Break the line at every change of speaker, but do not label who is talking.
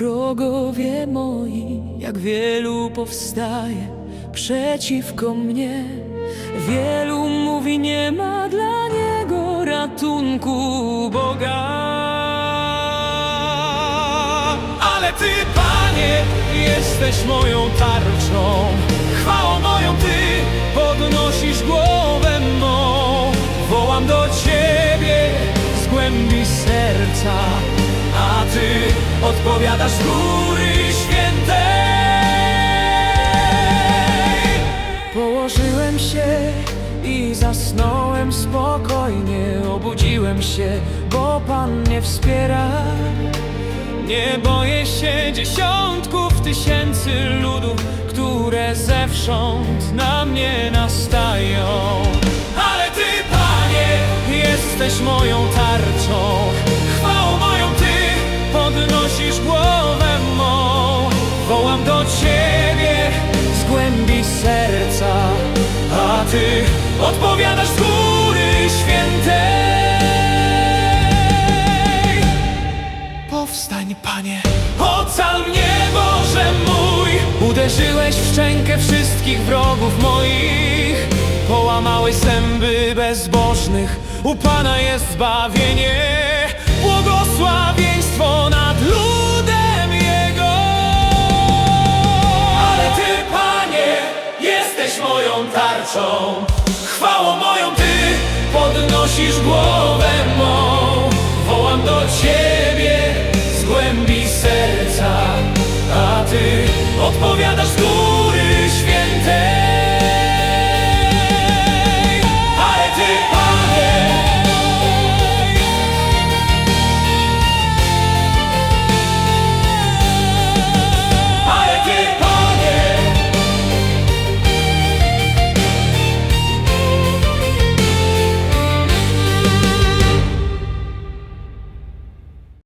wrogowie moi, jak wielu powstaje przeciwko mnie. Wielu mówi, nie ma dla niego ratunku Boga. Ale Ty, Panie, jesteś moją tarczą, chwałą moją Ty podnosisz głowę mą. Wołam do Ciebie z głębi serca. Ty odpowiadasz góry świętej. Położyłem się i zasnąłem spokojnie. Obudziłem się, bo Pan mnie wspiera. Nie boję się dziesiątków tysięcy ludów, które zewsząd na mnie nastają. Ale Ty, Panie, jesteś moją tarczą, Ciebie z głębi serca, a Ty odpowiadasz z góry świętej. Powstań, Panie, ocal mnie, Boże mój Uderzyłeś w szczękę wszystkich wrogów moich. Połamałeś zęby bezbożnych U Pana jest zbawienie. Błogosławieństwo nad tarczą Chwałą moją Ty podnosisz głowę